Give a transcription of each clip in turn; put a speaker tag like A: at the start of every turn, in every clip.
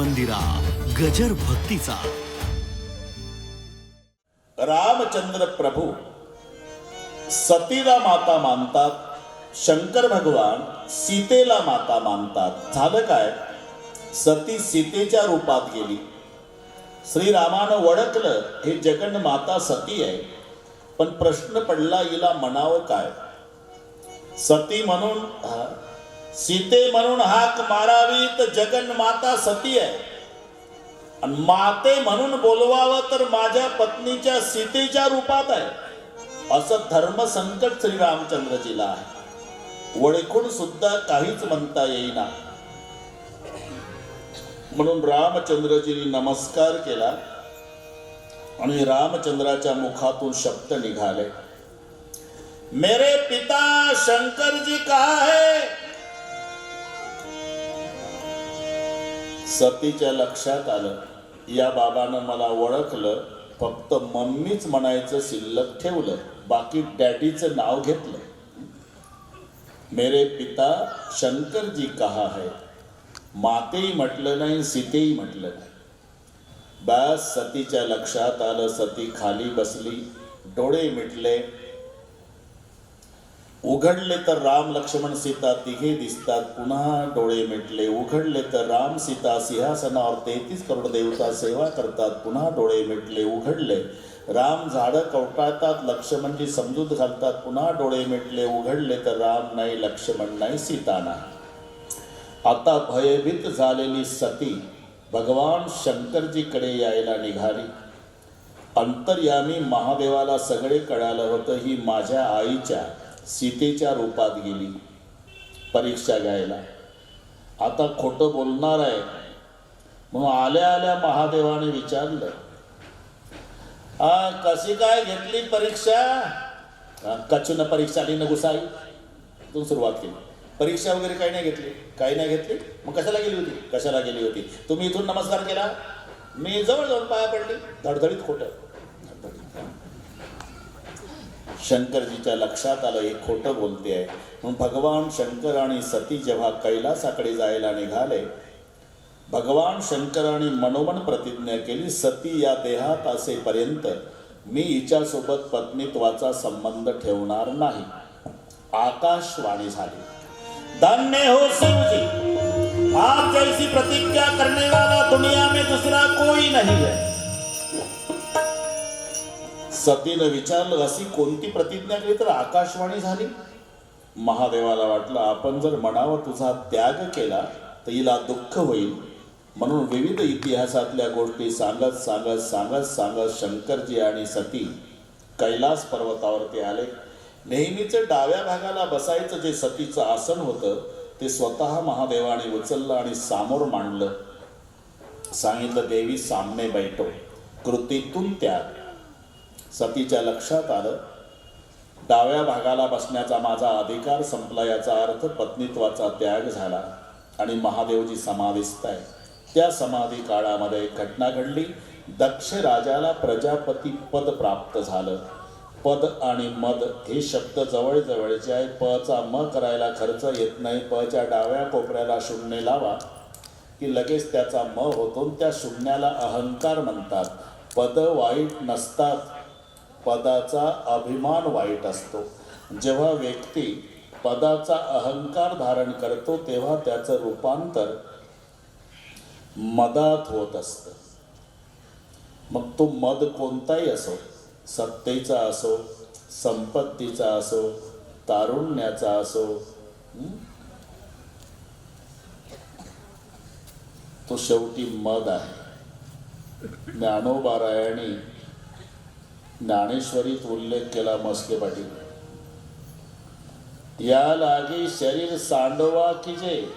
A: मंदिरा गजर भक्तीचा.
B: रामचंद्र प्रभू सतीला माता मानतात शंकर भगवान सीतेला माता मानतात. झालं काय? सती सीतेच्या रूपात गेली. श्रीरामानं ओळखलं हे जगन माता सती आहे. पण प्रश्न पडला हिला म्हणावं काय? सती म्हणून सीते म्हणून हाक मारावी तर जगन माता सती आहे. आणि माते म्हणून बोलवावं तर माझ्या पत्नीच्या सीतेच्या रूपात आहे. असं धर्म संकट श्री रामचंद्रजीला आहे. ओळखून सुद्धा काहीच म्हणता येईना. म्हणून रामचंद्रजीने नमस्कार केला. आणि रामचंद्राच्या मुखातून शब्द निघाले. मेरे पिता शंकर जी कहा है? सतीच्या लक्षात आलं. या बाबानं मला ओळखलं फक्त मम्मीच म्हणायचं शिल्लक ठेवलं बाकी डॅडीचं नाव घेतलं. मेरे पिता शंकर जी कहा है? मातेही म्हटलं नाही सीतेही म्हटलं नाही. बस सतीच्या लक्षात आलं सती खाली बसली डोळे मिटले उघडले तर राम लक्ष्मण सीता तिघे दिसतात. पुन्हा डोळे मिटले. उघडले तर राम सीता सिंहासनावर तेहतीस करोड देवता सेवा करतात. पुन्हा डोळे मिटले. उघडले. राम झाडं कवटाळतात. लक्ष्मणजी समजूत घालतात. पुन्हा डोळे मिटले. उघडले तर राम नाही लक्ष्मण नाही सीता नाही. आता भयभीत झालेली सती भगवान शंकरजीकडे यायला निघाली. अंतर्यामी महादेवाला सगळे कळालं होतं ही माझ्या आईच्या सीतेच्या रूपात गेली परीक्षा घ्यायला. आता खोटं बोलणार आहे. म्हणून आल्या आल्या महादेवाने विचारलं हा कशी काय घेतली परीक्षा? कचून परीक्षा आली न गुसाई. तू सुरुवात केली. परीक्षा वगैरे काही नाही घेतली. काही नाही घेतली? मग कशाला गेली होती? कशाला गेली होती? तुम्ही इथून नमस्कार केला. मी जवळ जाऊन पाया पडली. धडधडीत खोटं. शंकरजीच्या लक्षात आलं हे खोटं बोलते आहे. मग भगवान शंकर आणि सती जेव्हा कैलासाकडे जायला निघाले भगवान शंकराने मनोमन प्रतिज्ञा केली सती या देहात असेपर्यंत मी हिच्यासोबत पत्नीत्वाचा संबंध ठेवणार नाही. आकाशवाणी झाली. धन्य हो शिवजी आप जैसी प्रतिज्ञा करने वाला दुनिया में दूसरा कोई नहीं है. सतीनं विचारलं अशी कोणती प्रतिज्ञा केली तर आकाशवाणी झाली? महादेवाला वाटलं आपण जर मनावर तुझा त्याग केला तर हिला दुःख होईल. म्हणून विविध इतिहासातल्या गोष्टी सांगत सांगत सांगत सांगत शंकरजी आणि सती कैलास पर्वतावरती आले. नेहमीचं डाव्या भागाला बसायचं जे सतीचं आसन होतं ते स्वतः महादेवाने उचललं आणि सामोर मांडलं. सांगितलं देवी सामने बैठो कृतीतून त्याग. सतीच्या लक्षात आलं. डाव्या भागाला बसण्याचा माझा अधिकार संपला याचा अर्थ पत्नीत्वाचा त्याग झाला आणि महादेवजी समाधिस्थ आहे त्या समाधी काळामध्ये एक घटना घडली. दक्ष राजाला प्रजापती पद प्राप्त झालं. पद आणि मद हे शब्द जवळजवळचे आहे पचा म करायला खर्च येत नाही. पच्या डाव्या कोपऱ्याला शून्य लावा. की लगेच त्याचा म होतो त्या शून्याला अहंकार म्हणतात. पद वाईट नसतात. पदाचा अभिमान वाईट असतो. जेव्हा व्यक्ती पदाचा अहंकार धारण करतो तेव्हा त्याचं रूपांतर मदात होत असतं. मग तो मद कोणताही असो सत्तेचा असो संपत्तीचा असो तारुण्याचा असो तो शेवटी मद आहे. ज्ञानोबारायणी ज्ञानेश्वरीत उल्लेख केला मस्के पाटील. या लागे शरीर सांडवा की जे?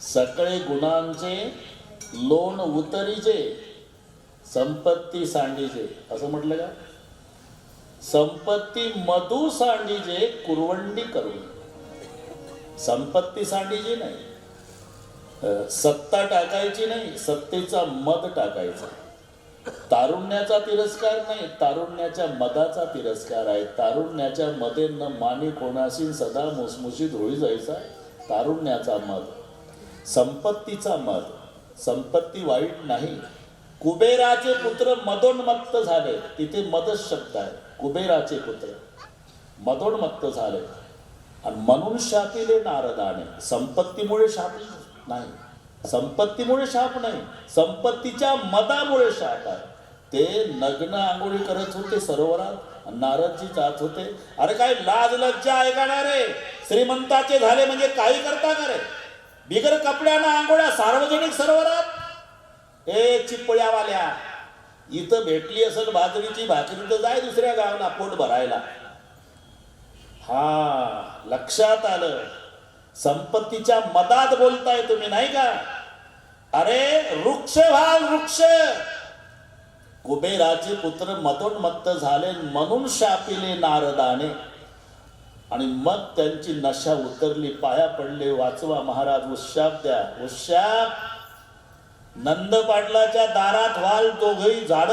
B: सकळे गुणांचे लोण उतरीचे. संपत्ती सांडीचे. असं म्हटलं का? संपत्ती मधू सांडीचे कुरवंडी करून. संपत्ती सांडीची नाही. सत्ता टाकायची नाही सत्तेचा मध टाकायचा. तारुण्याचा तिरस्कार नाही तारुण्याच्या मदाचा तिरस्कार आहे. तारुण्याच्या मध्ये न माने कोणाशी सदा मुसमुशीत होई जायचा तारुण्याचा मद. संपत्तीचा मद. संपत्ती वाईट नाही. कुबेराचे पुत्र मदोन्मत्त झाले. तिथे मदच शब्द आहे. कुबेराचे पुत्र मदोन्मत्त झाले. आणि म्हणून शापिले नारदाने संपत्तीमुळे शाप नाही. संपत्तीमुळे शाप नाही संपत्तीच्या मदामुळे शाप आहे. ते नग्न आंघोळी करत होते सरोवरात नारदजी जात होते. अरे काय लाज लज्जा आहे का रे? श्रीमंताचे झाले म्हणजे काही करता का रे? बिगर कपड्यानं आंघोळ्या सार्वजनिक सरोवरात? ए चिपळ्यावाल्या इथं भेटली असेल बाजरीची भाकरी तर जाय दुसऱ्या गावाला पोट भरायला. हा लक्षात आलं. संपत्तीच्या मदात बोलताय तुम्ही नाही का? अरे वृक्ष व्हाल वृक्ष. कुबेराचे पुत्र मतोन्मत्त झाले म्हणून शापिले नारदाने. आणि मग त्यांची नशा उतरली पाया पडले वाचवा महाराज उशाप द्या उशाप नंद पाटलाच्या दारात व्हाल दोघही झाड.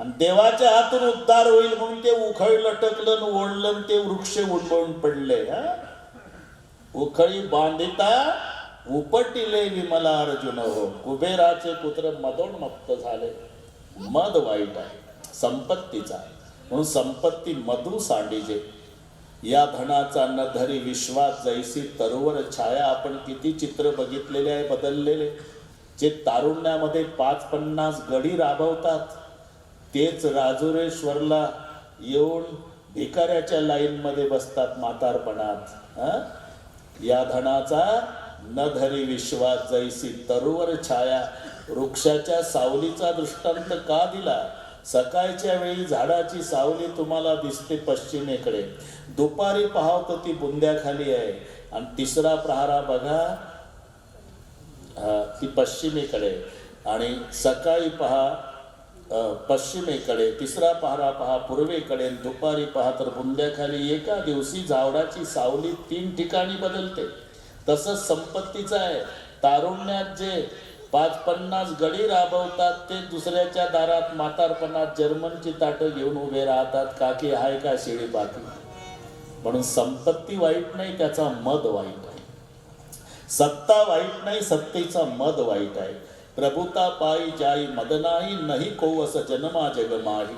B: आणि देवाच्या हातून उद्धार होईल म्हणून ते उखळ लटकलं ओढलं ते वृक्ष उडवून पडले हा? उखळी बांधिता उपटिले विमला अर्जुन हो. कुबेराचे पुत्र मदोन्मत्त झाले. मद वाईट आहे संपत्तीचा म्हणून संपत्ती मधू सांडीजे. या धनाचा न धरी विश्वास जैसी तरुवर छाया आपण किती चित्र बघितलेले आहे बदललेले. जे तारुण्यामध्ये पाच पन्नास गडी राबवतात. तेच राजुरेश्वरला येऊन भिकाऱ्याच्या लाईनमध्ये बसतात म्हातारपणात हा? या धनाचा न धरी विश्वास जैसी तरुवर छाया वृक्षाच्या सावलीचा दृष्टांत का दिला? सकाळच्या वेळी झाडाची सावली तुम्हाला दिसते पश्चिमेकडे. दुपारी पाहाव तर ती बुंद्याखाली आहे. आणि तिसरा प्रहारा बघा. ती पश्चिमेकडे. आणि सकाळी पहा पश्चिमेकडे तिसरा पहारा पहा पूर्वेकडे दुपारी पहा तर बुंद्याखाली एका दिवशी झावडाची सावली तीन ठिकाणी बदलते. तसंच संपत्तीचं आहे. तारुण्यात जे पाच पन्नास गडी राबवतात ते दुसऱ्याच्या दारात म्हातारपणात जर्मनची ताटं घेऊन उभे राहतात. काकी हाय का शिळी बाकी? म्हणून संपत्ती वाईट नाही त्याचा मद वाईट आहे. सत्ता वाईट नाही सत्तेचा मद वाईट आहे. प्रभुता पायी जाई मदनाई नाही नाही कोवस जन्मा जग माही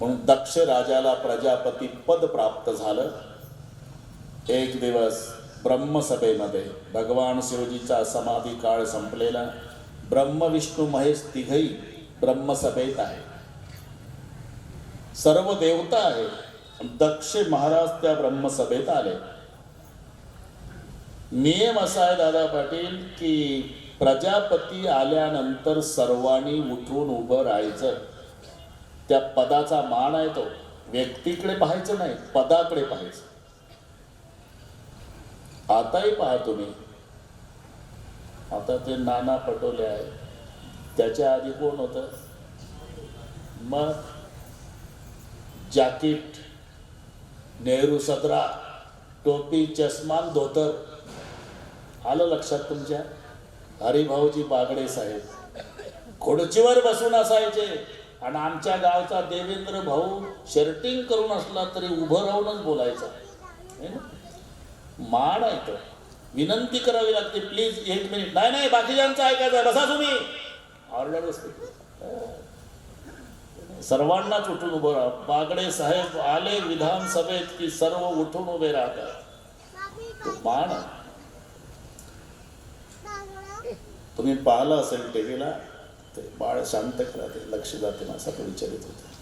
B: म्हणून दक्ष राजाला प्रजापती पद प्राप्त झालं. एक दिवस ब्रह्मसभेमध्ये भगवान शिवजीचा समाधी काळ संपलेला. ब्रह्म विष्णू महेश तिघही ब्रह्मसभेत आहे. सर्व देवता आहे. दक्ष महाराज त्या ब्रह्मसभेत आले. नियम असा आहे दादा पाटील की प्रजापती आल्यानंतर सर्वांनी उठून उभं राहायचं. त्या पदाचा मान आहे तो. व्यक्तीकडे पाहायचं नाही पदाकडे पाहायचं. आताही पहा तुम्ही. आता ते नाना पटोले आहे त्याच्या आधी कोण होतं? मग जॅकेट नेहरू सदरा टोपी चष्मा धोतर. आलं लक्षात तुमच्या? हरिभाऊजी बागडे साहेब. खुर्चीवर बसून असायचे. आणि आमच्या गावचा देवेंद्र भाऊ शर्टिंग करून असला तरी उभं राहूनच बोलायचा. माड मान आहे विनंती करावी लागते प्लीज एक मिनिट. नाही नाही बाकीच्यांचं ऐकायचं आहे. बसा तुम्ही. ऑर्डर असते. सर्वांनाच उठून उभं राहा. बागडे साहेब आले विधानसभेत की सर्व उठून उभे राहतात. माण मान आहे. तुम्ही पाहिलं असेल टीव्हीला ते बाळ शांत करा ते लक्ष जाते ना असं विचारित होते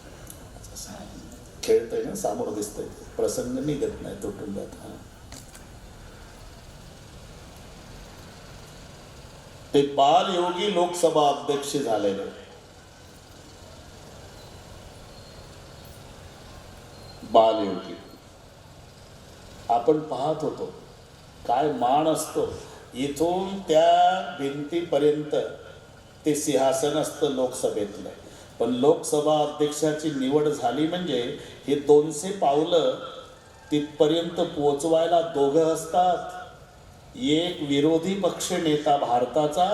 B: खेळतंय ना सामोर दिसतंय. प्रसंग निघत नाही तुटून जात. हा. ते बालयोगी लोकसभा अध्यक्ष झालेले. बालयोगी. आपण पाहत होतो काय मान असतो इथून त्या भिंतीपर्यंत ते सिंहासन असतं लोकसभेतलं. पण लोकसभा अध्यक्षाची निवड झाली म्हणजे हे दोनशे पावलं तिथपर्यंत पोचवायला दोघं असतात. एक विरोधी पक्ष नेता भारताचा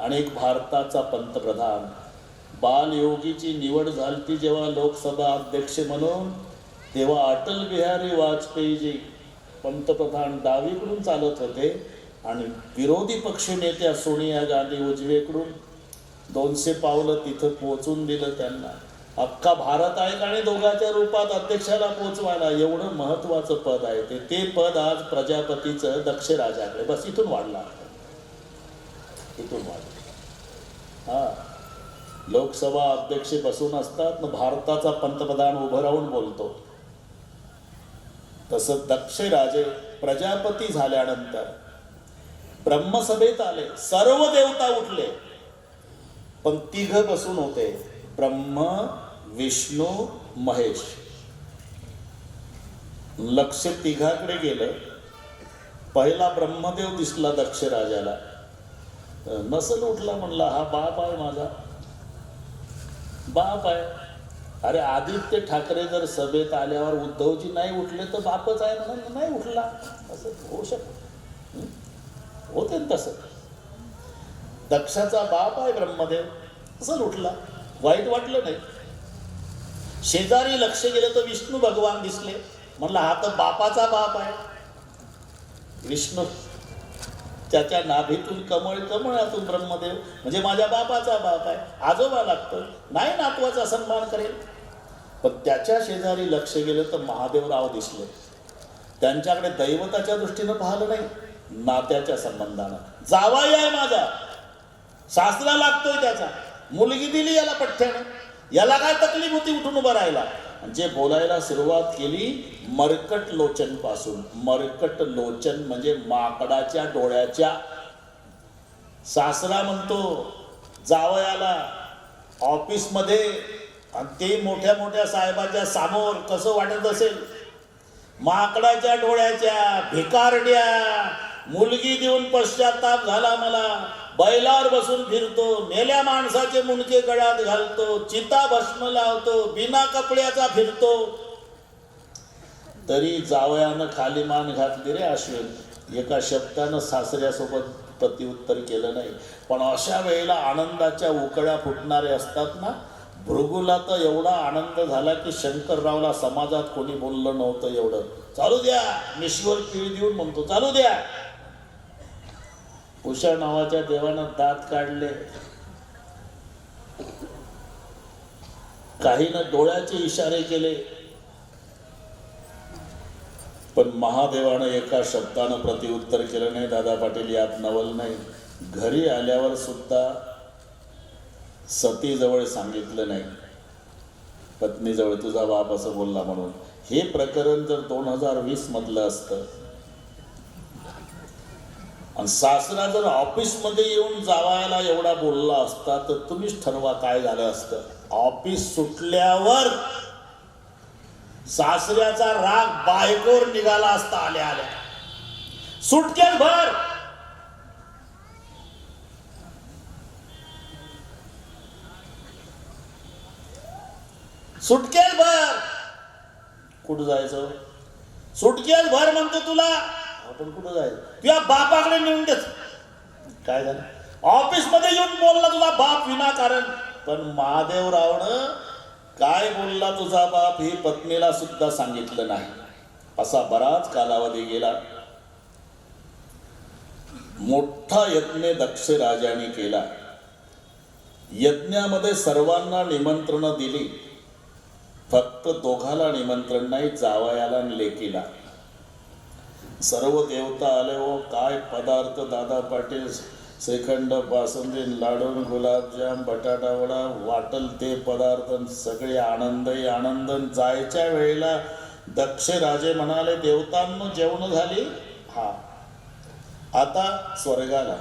B: आणि एक भारताचा पंतप्रधान. बालयोगीची निवड झाली जेव्हा लोकसभा अध्यक्ष म्हणून तेव्हा अटल बिहारी वाजपेयीजी पंतप्रधान डावीकडून चालत होते. आणि विरोधी पक्ष नेत्या सोनिया गांधी उजवीकडून दोनशे पावलं तिथं पोहोचून दिलं त्यांना. अख्खा भारत आहे आणि दोघांच्या रूपात अध्यक्षाला पोचवायला एवढं महत्वाचं पद आहे ते. ते पद आज प्रजापतीचं दक्ष राजाकडे बस इथून वाढला. इथून वाढलं. हा. लोकसभा अध्यक्ष बसून असतात मग भारताचा पंतप्रधान उभं राहून बोलतो. तसं दक्ष राजे प्रजापती झाल्यानंतर ब्रह्मसभेत आले. सर्व देवता उठले. पण तिघ बसून होते. ब्रह्म विष्णू महेश. लक्ष तिघाकडे गेलं. पहिला ब्रह्मदेव दिसला दक्ष राजाला नसल उठला म्हणला हा बाप आहे माझा. बाप आहे. अरे आदित्य ठाकरे जर सभेत आल्यावर उद्धवजी नाही उठले तर बापच आहे म्हणून नाही उठला. असं होऊ शकत. होते ना तसं. दक्षाचा बाप आहे ब्रह्मदेव. असं लुटला. वाईट वाटलं नाही. शेजारी लक्ष गेलं तर विष्णू भगवान दिसले. म्हणलं हा तर बापाचा बाप आहे. विष्णू. त्याच्या नाभीतून कमळ कमळातून ब्रह्मदेव. म्हणजे माझ्या बापाचा बाप आहे. आजोबा लागतो नाही नातवाचा सन्मान करेल. पण त्याच्या शेजारी लक्ष गेलं तर महादेवराव दिसले. त्यांच्याकडे दैवताच्या दृष्टीनं पाहिलं नाही. नात्याच्या संबंधानं. जावाई आहे माझा. सासरा लागतोय त्याचा. मुलगी दिली याला पठ्ठ्यानं. याला काय तकलीफ होती उठून उभं राहायला? जे बोलायला सुरुवात केली मरकट लोचनपासून मरकट लोचन म्हणजे माकडाच्या डोळ्याच्या. सासरा म्हणतो जावयाला ऑफिसमध्ये आणि ते मोठ्या मोठ्या साहेबाच्या समोर कसं वाटत असेल? माकडाच्या डोळ्याच्या भिकारड्या मुलगी देऊन पश्चाताप झाला मला. बैलावर बसून फिरतो मेल्या माणसाचे मुंडके गळ्यात घालतो चिता भस्म लावतो बिना कपड्याचा फिरतो. तरी जावयानं खाली मान घातली रे अश्विन. एका शब्दानं सासऱ्यासोबत प्रत्युत्तर केलं नाही. पण अशा वेळेला आनंदाच्या उकळ्या फुटणारे असतात ना भृगूला तर एवढा आनंद झाला की शंकररावला समाजात कोणी बोललं नव्हतं एवढं. चालू द्या मिशीवर पिळी देऊन म्हणतो चालू द्या. उषा नावाच्या देवानं दात काढले. काहीनं डोळ्याचे इशारे केले. पण महादेवानं एका शब्दानं प्रतिउत्तर केलं नाही. दादा पाटील यात नवल नाही. घरी आल्यावर सुद्धा सतीजवळ सांगितलं नाही. पत्नीजवळ तुझा बाप असं बोलला म्हणून. हे प्रकरण जर दोन हजार वीस मधलं असतं आणि सासरा जर ऑफिसमध्ये येऊन जावायला एवढा बोलला असता तर तुम्हीच ठरवा काय झालं असतं. ऑफिस सुटल्यावर सासऱ्याचा राग बायकोर निघाला असता आल्या आल्या. सुटकेल भर! सुटकेल भर! कुठं जायचं? सुटकेल भर म्हणतो तुला. आपण कुठं जायचं? तुझ्या बापाकडे नेऊन देत. काय झालं? ऑफिसमध्ये येऊन बोलला तुझा बाप विनाकारण. पण महादेवरावनं काय बोलला तुझा बाप हे पत्नीला सुद्धा सांगितलं नाही. असा बराच कालावधी गेला. मोठा यज्ञ दक्ष राजाने केला. यज्ञामध्ये सर्वांना निमंत्रण दिली. फक्त दोघाला निमंत्रण नाही जावयाला आणि लेकीला. सर्व देवता आले हो काय पदार्थ दादा पाटील श्रीखंड बासुंदी लाडू गुलाबजाम बटाटावडा वाटल ते पदार्थ सगळे आनंदही आनंद. जायच्या वेळेला दक्ष राजे म्हणाले देवतांना जेवण झाली? हा. आता स्वर्गाला.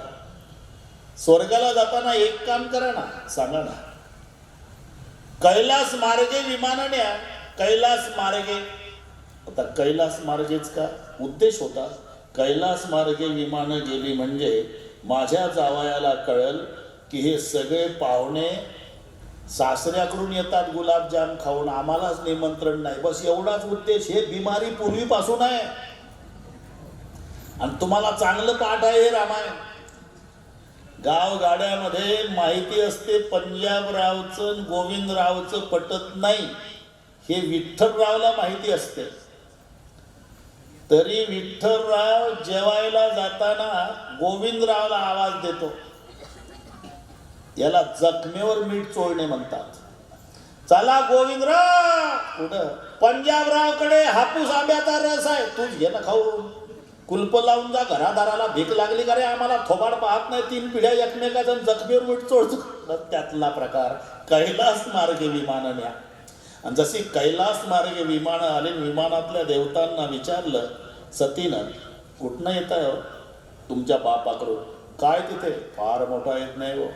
B: स्वर्गाला जाताना एक काम करा ना सांगा ना. कैलास मार्गे विमानाने कैलास मार्गे? आता कैलास मार्गेच का? उद्देश होता कैलास मार्गे विमानं गेली म्हणजे माझ्या जावयाला कळल की हे सगळे पाहुणे सासऱ्याकडून येतात गुलाबजाम खाऊन. आम्हालाच निमंत्रण नाही. बस एवढाच उद्देश हे बिमारी पूर्वीपासून आहे. आणि तुम्हाला चांगलं पाठ आहे हे रामायण. गाव गाड्यामध्ये माहिती असते पंजाबरावचं गोविंदरावचं पटत नाही. हे विठ्ठलरावला माहिती असते. तरी विठ्ठलराव जेवायला जाताना गोविंदरावला आवाज देतो. याला जखमेवर मीठ चोळणे म्हणतात. चला गोविंदराव! कुठं? पंजाबरावकडे हापूस आंब्याचा रस आहे. तू घे ना खाऊ. कुलप लावून जा घरादाराला भीक लागली का रे? आम्हाला थोबाड पाहत नाही. तीन पिढ्या एकमेकाच्या जखमेवर मीठ चोळतो. त्यातला प्रकार. कैलास मार्गे विमानं न्या आणि जशी कैलास मार्गे विमानं आली विमानातल्या देवतांना विचारलं सतीनं कुठनं येत आहे हो? तुमच्या बापाकडून. काय तिथे? फार मोठा येत नाही हो.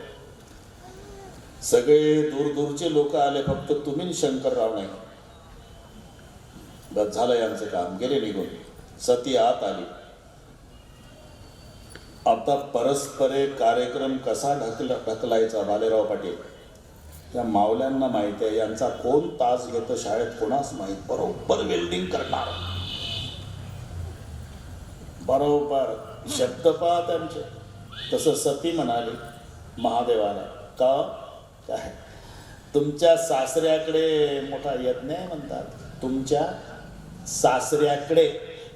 B: सगळे दूर दूरचे लोक आले फक्त तुम्ही शंकरराव नाही. बस झालं यांचं काम. गेले निघून. सती आत आली. आता परस्परे कार्यक्रम कसा ढकल ढकलायचा बालेराव पाटील. या मावल्यांना माहिती आहे यांचा कोण तास घेतो शाळेत कोणाच माहीत? बरोबर वेल्डिंग करणार. बरोबर. शब्द पहा त्यांचे तसं सती म्हणाली महादेवाला का? काय? तुमच्या सासऱ्याकडे मोठा यज्ञ आहे म्हणतात. तुमच्या सासऱ्याकडे.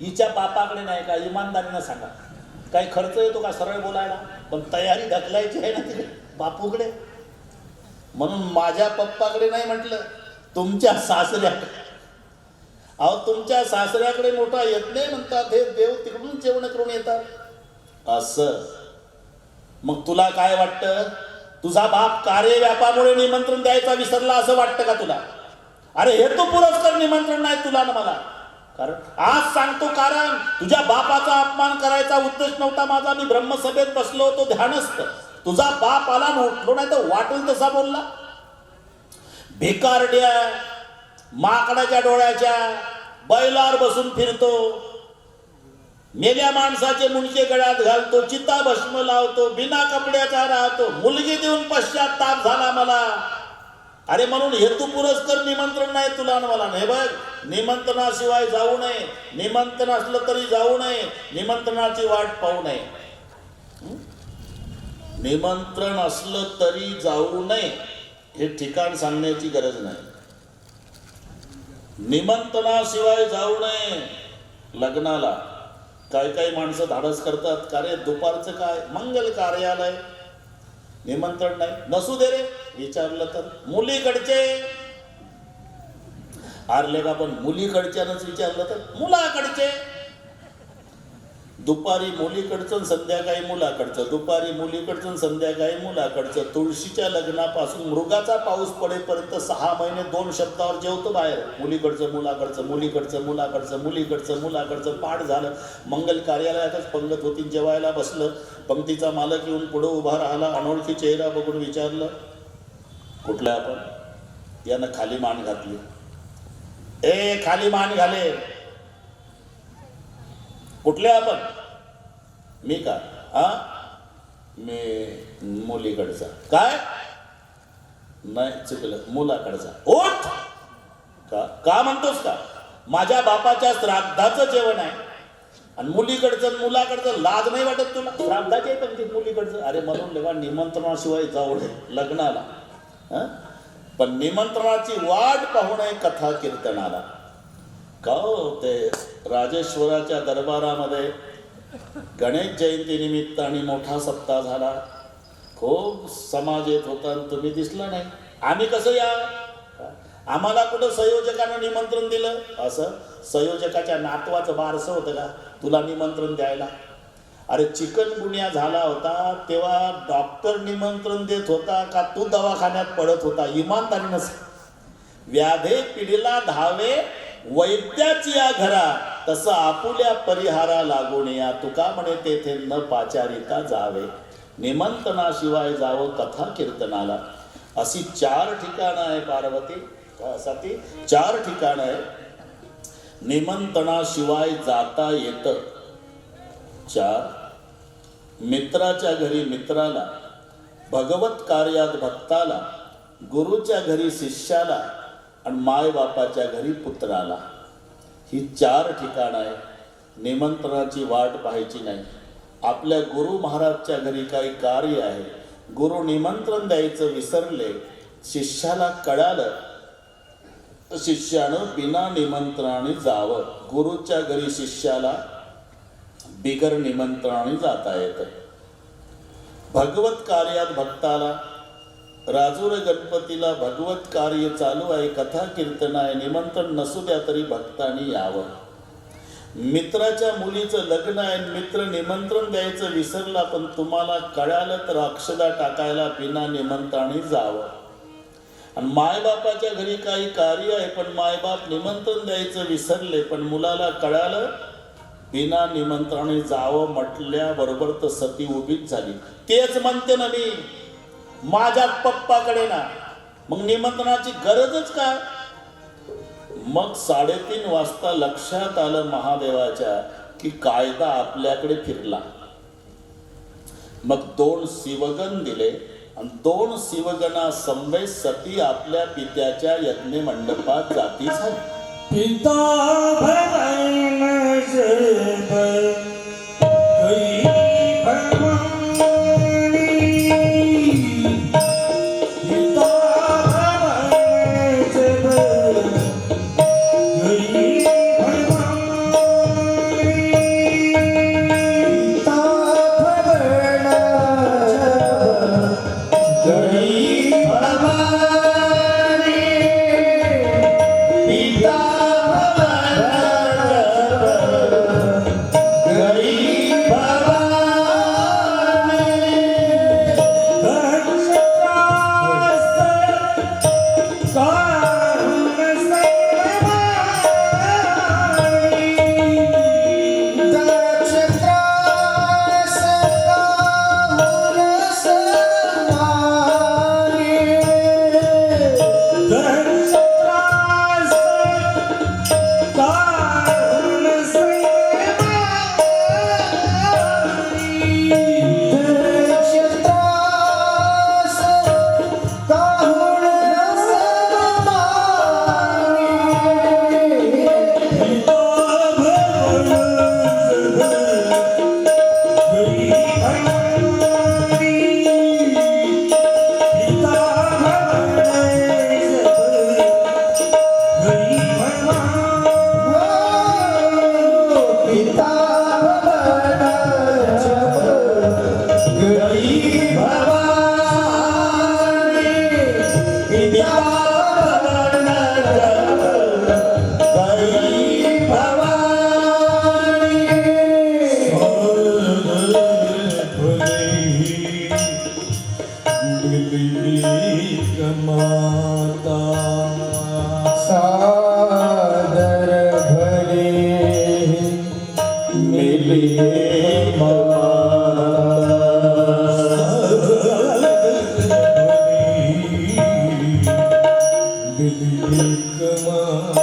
B: हिच्या बापाकडे नाही का? इमानदारीनं सांगा. काही खर्च येतो का सरळ बोलायला? पण तयारी ढकलायची आहे ना तिकडे बापूकडे. म्हणून माझ्या पप्पाकडे नाही म्हटलं तुमच्या सासऱ्याकडे. अहो तुमच्या सासऱ्याकडे मोठा येत नाही म्हणतात हे देव तिकडून जेवण करून येतात. असं. मग तुला काय वाटतं? तुझा बाप कार्य व्यापामुळे निमंत्रण द्यायचा विसरला असं वाटतं का तुला? अरे हे तो पुरस्कार निमंत्रण नाही तुला ना मला. कारण आज सांगतो कारण तुझ्या बापाचा अपमान करायचा उद्देश नव्हता माझा. मी ब्रह्मसभेत बसलो होतो ध्यानस्थ. तुझा बाप आला न उठलो नाही तर वाटेल तसा बोलला. भिकारड्या माकडाच्या डोळ्याच्या बैलावर बसून फिरतो. मेल्या माणसाचे मुंडके गळ्यात घालतो चिता भस्म लावतो बिना कपड्याचा राहतो. मुलगी देऊन पश्चाताप झाला मला. अरे म्हणून हेतू पुरस्कर निमंत्रण नाही तुला मला. नाही बघ निमंत्रणाशिवाय जाऊ नये. निमंत्रण असलं तरी जाऊ नये. निमंत्रणाची वाट पाहू नये. निमंत्रण असलं तरी जाऊ नये हे ठिकाण सांगण्याची गरज नाही. निमंत्रणाशिवाय जाऊ नये लग्नाला. काही काही माणसं धाडस करतात का रे दुपारचं काय? मंगल कार्यालय. निमंत्रण नाही. नसू दे रे विचारलं तर. मुलीकडचे. आरले का पण मुलीकडच्यानंच विचारलं तर. मुलाकडचे. दुपारी मुलीकडचं संध्याकाळी मुलाकडचं. दुपारी मुलीकडचं संध्याकाळी मुलाकडचं. तुळशीच्या लग्नापासून मृगाचा पाऊस पडेपर्यंत सहा महिने दोन शब्दावर जेवतो बाहेर. मुलीकडचं मुलाकडचं मुलीकडचं मुलाकडचं मुलीकडचं मुलाकडचं. पाठ झालं. मंगल कार्यालयातच पंगत होती जेवायला बसलं. पंक्तीचा मालक येऊन पुढं उभा राहिला. अनोळखी चेहरा बघून विचारलं कुठलं आपण? यानं खाली मान घातली. ए खाली मान घाले. कुठले आपण? मी का? हा मी मुलीकडचा. काय? नाही चुकलं. मुलाकडचा. ओठ का? का म्हणतोस का? माझ्या बापाच्या श्राद्धाचं जेवण आहे. आणि मुलीकडचं मुलाकडचं लाज नाही वाटत तुला? श्राद्धाचे पण ते मुलीकडचं. अरे म्हणून लेवा निमंत्रणाशिवाय जाऊ नये लग्नाला. पण निमंत्रणाची वाट पाहू नये कथा कीर्तनाला का होते? राजेश्वराच्या दरबारामध्ये गणेश जयंती निमित्त आणि मोठा सप्ताह झाला. खूप समाज येत होता आणि तुम्ही दिसला नाही. आम्ही कसं या? आम्हाला कुठं संयोजकानं निमंत्रण दिलं? असं? संयोजकाच्या नातवाचं बारसं होतं का? तुला निमंत्रण द्यायला. अरे चिकन गुन्हा झाला होता तेव्हा डॉक्टर निमंत्रण देत होता का तू दवाखान्यात पडत होता? इमानदारी नसे व्याधे पिढीला धावे वैद्याची या घरा तसं आपुल्या परिहारा लागून या तुका म्हणे तेथे न पाचारिता जावे. निमंत्रणाशिवाय जावं कथा कीर्तनाला अशी चार ठिकाणं आहे पार्वती चार ठिकाणं आहे. निमंत्रणाशिवाय जाता येतं. चार मित्राच्या घरी मित्राला भगवत कार्यात भक्ताला गुरुच्या घरी शिष्याला आणि मायबापाच्या घरी पुत्राला ही चार ठिकाणं आहे. निमंत्रणाची वाट पाहायची नाही. आपल्या गुरु महाराजच्या घरी काही कार्य आहे. गुरु निमंत्रण द्यायचं विसरले शिष्याला कळालं तर शिष्यानं बिना निमंत्रणाने जावं. गुरुच्या घरी शिष्याला बिगर निमंत्रणाने जाता येतं. भगवत कार्यात भक्ताला राजूर गणपतीला भगवत कार्य चालू आहे कथा कीर्तन आहे निमंत्रण नसू द्या तरी भक्तांनी यावं. मित्राच्या मुलीचं लग्न आहे मित्र निमंत्रण द्यायचं विसरला पण तुम्हाला कळालं तर अक्षदा टाकायला बिना निमंत्रणाने जावं. आणि मायबापाच्या घरी काही कार्य आहे पण मायबाप निमंत्रण द्यायचं विसरले पण मुलाला कळालं बिना निमंत्रणाने जावं म्हटल्याबरोबर तर सती उभीच झाली. तेच म्हणते ना मी माझ्या पप्पाकडे ना. मग निमंत्रणाची गरजच काय? मग साडेतीन वाजता लक्षात आलं महादेवाच्या की कायदा आपल्याकडे फिरला. मग दोन शिवगण दिले आणि दोन शिवगणा समवेत सती आपल्या पित्याच्या यज्ञ मंडपात जाती झाली.
C: पिता
A: ਬਿਨ ਕਮਾਤਾ